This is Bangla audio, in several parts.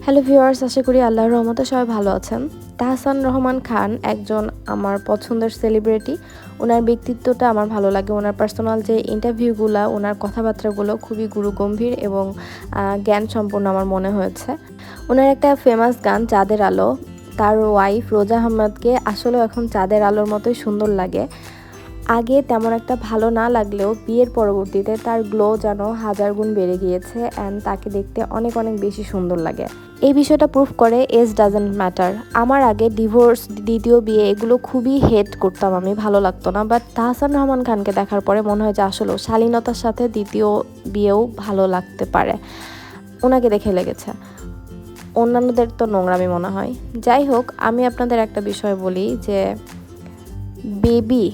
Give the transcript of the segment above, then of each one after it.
হ্যালো ভিউয়ার্স আশা করি আল্লাহর রহমতে সবাই ভালো আছেন। তাহসান রহমান খান একজন আমার পছন্দের সেলিব্রিটি ওনার ব্যক্তিত্বটা আমার ভালো লাগে। ওনার পার্সোনাল যে ইন্টারভিউগুলো ওনার কথাবার্তাগুলো খুবই গুরুগম্ভীর এবং জ্ঞান সম্পন্ন আমার মনে হয়েছে। ওনার একটা ফেমাস গান, চাঁদের আলো। তার ওয়াইফ রোজা আহমেদকে আসলে এখন চাঁদের আলোর মতোই সুন্দর লাগে। আগে তেমন একটা ভালো না লাগলেও বিয়ের পরবর্তীতে তার গ্লো যেন হাজার গুণ বেড়ে গিয়েছে অ্যান্ড তাকে দেখতে অনেক অনেক বেশি সুন্দর লাগে। এই বিষয়টা প্রুফ করে এজ ডাজেন্ট ম্যাটার আমার আগে ডিভোর্স দ্বিতীয় বিয়ে এগুলো খুবই হেট করতাম আমি, ভালো লাগতো না। বাট তাহসান রহমান খানকে দেখার পরে মনে হয় যে আসলেও শালীনতার সাথে দ্বিতীয় বিয়েও ভালো লাগতে পারে। ওনাকে দেখে লেগেছে। অন্যান্যদের তো নোংরামি মনে হয়। যাই হোক, আমি আপনাদের একটা বিষয় বলি যে বেবি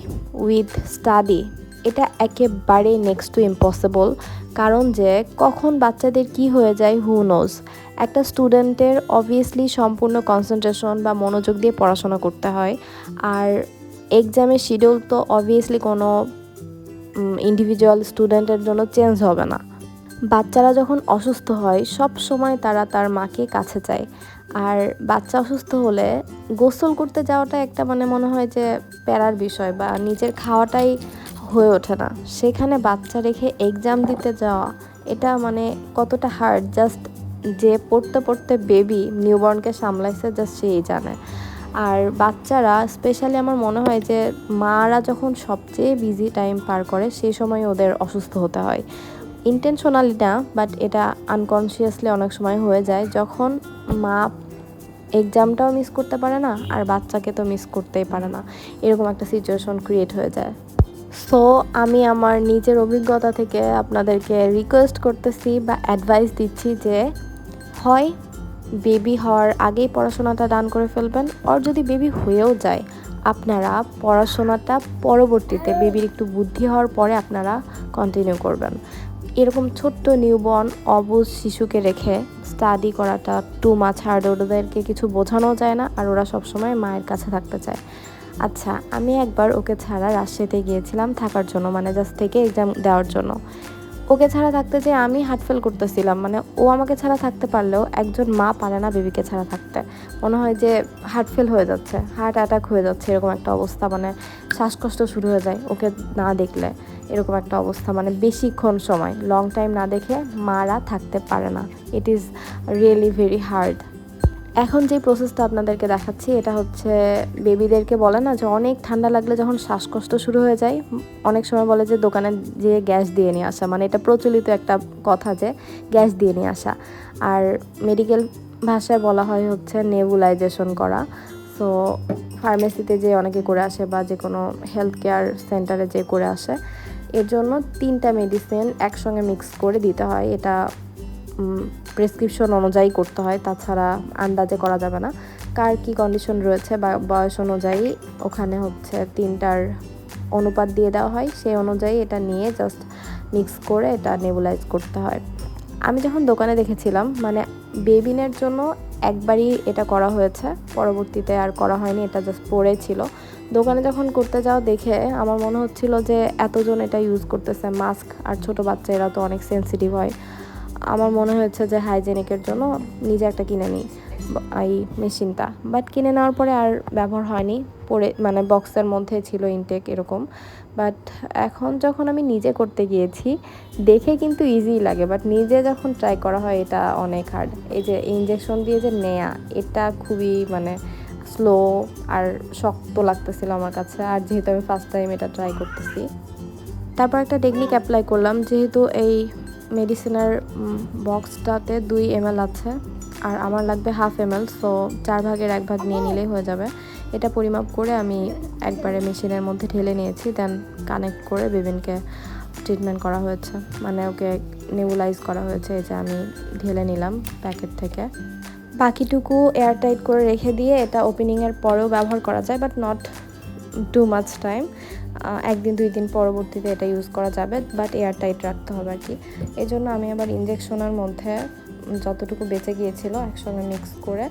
উইথ স্টাডি এটা একেবারে নেক্সট টু ইম্পসিবল কারণ যে কখন বাচ্চাদের কি হয়ে যায় হু নোজ একটা স্টুডেন্টের অবভিয়াসলি সম্পূর্ণ কনসেন্ট্রেশন বা মনোযোগ দিয়ে পড়াশোনা করতে হয়, আর এক্সামের শিডিউল তো অবভিয়াসলি কোনো ইন্ডিভিজুয়াল স্টুডেন্টের জন্য চেঞ্জ হবে না। বাচ্চারা যখন অসুস্থ হয়, সব সময় তারা তার মাকে কাছে চায়। আর বাচ্চা অসুস্থ হলে গোসল করতে যাওয়াটা একটা মানে মনে হয় যে প্যারার বিষয় বা নিজের খাওয়াটাই হয়ে ওঠে না। সেখানে বাচ্চা রেখে এক্সাম দিতে যাওয়া, এটা মানে কতটা হার্ড জাস্ট যে পড়তে পড়তে বেবি নিউবর্নকে সামলাইছে জাস্ট সেই জানে। আর বাচ্চারা স্পেশালি আমার মনে হয় যে মারা যখন সবচেয়ে বিজি টাইম পার করে, সেই সময় ওদের অসুস্থ হতে হয়। ইন্টেনশনালি না বাট এটা আনকনসিয়াসলি অনেক সময় হয়ে যায়, যখন মা এক্সামটাও মিস করতে পারে না, আর বাচ্চাকে তো মিস করতেই পারে না। এরকম একটা সিচুয়েশন ক্রিয়েট হয়ে যায়। সো আমি আমার নিজের অভিজ্ঞতা থেকে আপনাদেরকে রিকোয়েস্ট করতেছি বা অ্যাডভাইস দিচ্ছি যে, হয় বেবি হওয়ার আগেই পড়াশোনাটা ডান করে ফেলবেন আর যদি বেবি হয়েও যায়, আপনারা পড়াশোনাটা পরবর্তীতে বেবির একটু বুদ্ধি হওয়ার পরে আপনারা কন্টিনিউ করবেন। এরকম ছোট্ট নিউবর্ন অবুজ শিশুকে রেখে স্টাডি করাটা টু মাছ হার্ড ওদেরকে কিছু বোঝানো যায় না, আর ওরা সবসময় মায়ের কাছে থাকতে চায়। আচ্ছা আমি একবার ওকে ছাড়া রাজশাহীতে গিয়েছিলাম থাকার জন্য মানে জাস্ট থেকে এক্সাম দেওয়ার জন্য। ওকে ছাড়া থাকতে যে আমি হার্ট ফেল করতেছিলাম মানে ও আমাকে ছাড়া থাকতে পারলেও একজন মা পারে না বেবিকে ছাড়া থাকতে। মনে হয় যে হার্ট ফেল হয়ে যাচ্ছে হার্ট অ্যাটাক হয়ে যাচ্ছে, এরকম একটা অবস্থা মানে শ্বাসকষ্ট শুরু হয়ে যায় ওকে না দেখলে, এরকম একটা অবস্থা মানে বেশিক্ষণ সময় লং টাইম না দেখে মারা থাকতে পারে না। It is really very hard এখন যে প্রসেসটা আপনাদেরকে দেখাচ্ছি, এটা হচ্ছে বেবিদেরকে বলে না যে অনেক ঠান্ডা লাগলে যখন শ্বাসকষ্ট শুরু হয়ে যায়, অনেক সময় বলে যে দোকানে যে গ্যাস দিয়ে নিয়ে আসা। মানে এটা প্রচলিত একটা কথা যে গ্যাস দিয়ে নিয়ে আসা। আর মেডিকেল ভাষায় বলা হয় হচ্ছে নেবুলাইজেশন করা। সো ফার্মেসিতে যে অনেকে করে আসে বা যে কোনো হেলথ কেয়ার সেন্টারে যে করে আসে, এর জন্য তিনটা মেডিসিন একসঙ্গে মিক্স করে দিতে হয়। এটা প্রেসক্রিপশন অনুযায়ী করতে হয়, তাছাড়া আন্দাজে করা যাবে না। কার কি কন্ডিশন রয়েছে বা বয়স অনুযায়ী ওখানে হচ্ছে তিনটার অনুপাত দিয়ে দেওয়া হয়, সেই অনুযায়ী এটা নিয়ে জাস্ট মিক্স করে এটা নেবুলাইজ করতে হয়। আমি যখন দোকানে দেখেছিলাম মানে বেবিনের জন্য একবারই এটা করা হয়েছে, পরবর্তীতে আর করা হয়নি, এটা জাস্ট পড়েছিল দোকানে যখন করতে যাও দেখে আমার মনে হচ্ছিল যে এতজন এটা ইউজ করতেছে মাস্ক আর ছোট বাচ্চা এরা তো অনেক সেন্সিটিভ হয়। আমার মনে হয়েছে যে হাইজেনিকের জন্য নিজে একটা কিনে নিই, এই মেশিনটা। বাট কিনে নেওয়ার পরে আর ব্যবহার হয়নি, পরে মানে বক্সের মধ্যে ছিল ইনটেক এরকম। বাট এখন যখন আমি নিজে করতে গিয়েছি, দেখে কিন্তু ইজি লাগে। বাট নিজে যখন ট্রাই করা হয়, এটা অনেক হার্ড এই যে ইঞ্জেকশন দিয়ে যে নেয়া, এটা খুবই মানে স্লো আর শক্ত লাগতেছিল আমার কাছে। আর যেহেতু আমি ফার্স্ট টাইম এটা ট্রাই করতেছি, তারপর একটা টেকনিক অ্যাপ্লাই করলাম। যেহেতু এই মেডিসিনের বক্সটাতে দুই এম আছে আর আমার লাগবে হাফ এম সো চার ভাগের এক ভাগ নিয়ে নিলেই হয়ে যাবে। এটা পরিমাপ করে আমি একবারে মেশিনের মধ্যে ঢেলে নিয়েছি দেন কানেক্ট করে বেবিনকে ট্রিটমেন্ট করা হয়েছে। মানে ওকে নেবুলাইজ করা হয়েছে, এই যে আমি ঢেলে নিলাম প্যাকেট থেকে। বাকিটুকু এয়ারটাইট করে রেখে দিয়ে এটা ওপেনিংয়ের পরেও ব্যবহার করা যায় but not too much time একদিন, দুই দিন পরবর্তীতে এটা ইউজ করা যাবে বাট এয়ার টাইট রাখতে হবে আর কি। এই জন্য আমি আবার ইঞ্জেকশনের মধ্যে যতটুকু বেঁচে গিয়েছিল একসঙ্গে মিক্স করে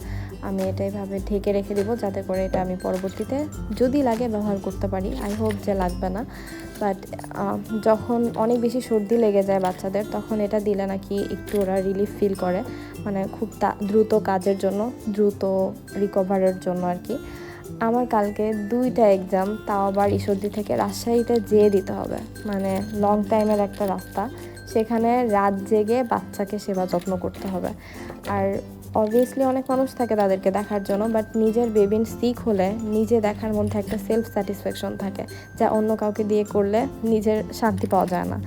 আমি এটা এভাবে ঢেকে রেখে দিব, যাতে করে এটা আমি পরবর্তীতে যদি লাগে ব্যবহার করতে পারি। আই হোপ যে লাগবে না বাট যখন অনেক বেশি সর্দি লেগে যায় বাচ্চাদের, তখন এটা দিলে নাকি একটু ওরা রিলিফ ফিল করে। মানে খুব দ্রুত কাজের জন্য, দ্রুত রিকভারের জন্য আর কি। আমার কালকে দুইটা এক্সাম তাও আবার ঈশ্বরদী থেকে রাজশাহীতে যেয়ে দিতে হবে। মানে লং টাইমের একটা রাস্তা। সেখানে রাত জেগে বাচ্চাকে সেবা যত্ন করতে হবে। আর অবভিয়াসলি অনেক মানুষ থাকে তাদেরকে দেখার জন্য বাট নিজের বেবিন সিক হলে নিজে দেখার মধ্যে একটা সেলফ স্যাটিসফ্যাকশন থাকে, যা অন্য কাউকে দিয়ে করলে নিজের শান্তি পাওয়া যায় না।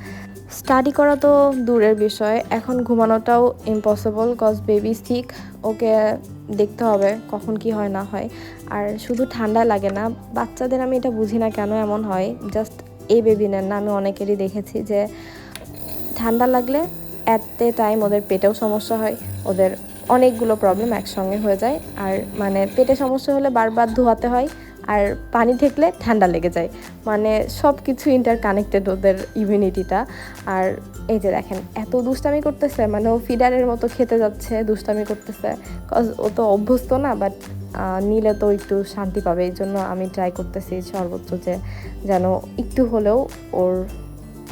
স্টাডি করা তো দূরের বিষয়। এখন ঘুমানোটাও ইম্পসিবল কজ বেবি সিক ওকে দেখতে হবে কখন কি হয়, না হয়। আর শুধু ঠান্ডা লাগে না, বাচ্চাদের আমি এটা বুঝি না কেন এমন হয়। জাস্ট এই বেবিনের না, আমি অনেকেরই দেখেছি যে ঠান্ডা লাগলে অ্যাট এ টাইম ওদের পেটেও সমস্যা হয়, ওদের অনেকগুলো প্রবলেম একসঙ্গে হয়ে যায়। আর মানে পেটে সমস্যা হলে বারবার ধোয়াতে হয় আর পানি ঠেকলে ঠান্ডা লেগে যায়। মানে সব কিছু ইন্টার কানেক্টেড ওদের ইমিউনিটিটা আর এই যে দেখেন, এত দুষ্টামি করতেছে মানে ও ফিডারের মতো খেতে যাচ্ছে, দুষ্টামি করতেছে। কজ ও তো অভ্যস্ত না বাট নিলে তো একটু শান্তি পাবে। এই জন্য আমি ট্রাই করতেছি সর্বোচ্চ যে, যেন একটু হলেও ওর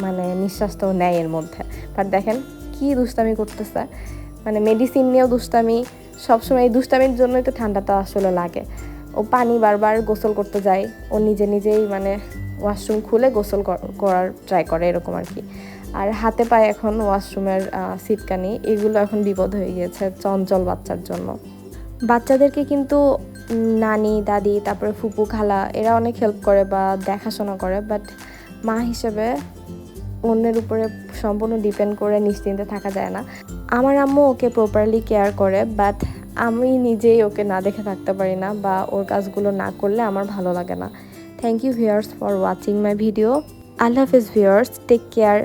মানে নিঃশ্বাসটাও নেয় এর মধ্যে। বাট দেখেন, কি দুষ্টামি করতেছে। মানে মেডিসিন নিয়েও দুষ্টামি, সবসময় এই দুষ্টামির জন্যই তো ঠান্ডাটা আসলে লাগে। ও পানি বারবার গোসল করতে যায়। ও নিজে নিজেই মানে ওয়াশরুম খুলে গোসল করার ট্রাই করে এরকম আর কি। আর হাতে পায়ে এখন ওয়াশরুমের সিটকানি এগুলো এখন বিপদ হয়ে গিয়েছে চঞ্চল বাচ্চার জন্য। বাচ্চাদেরকে কিন্তু নানি, দাদি, তারপরে ফুপু, খালা, এরা অনেক হেল্প করে বা দেখাশোনা করে বাট মা হিসেবে অন্যের উপরে সম্পূর্ণ ডিপেন্ড করে নিশ্চিন্তে থাকা যায় না। আমার আম্মু ওকে প্রপারলি কেয়ার করে বাট আমি নিজেই ওকে না দেখে থাকতে পারি না বা ওর কাজগুলো না করলে আমার ভালো লাগে না। Thank you viewers for watching my video আল্লাহ হাফিজ ভিউয়ার্স টেক কেয়ার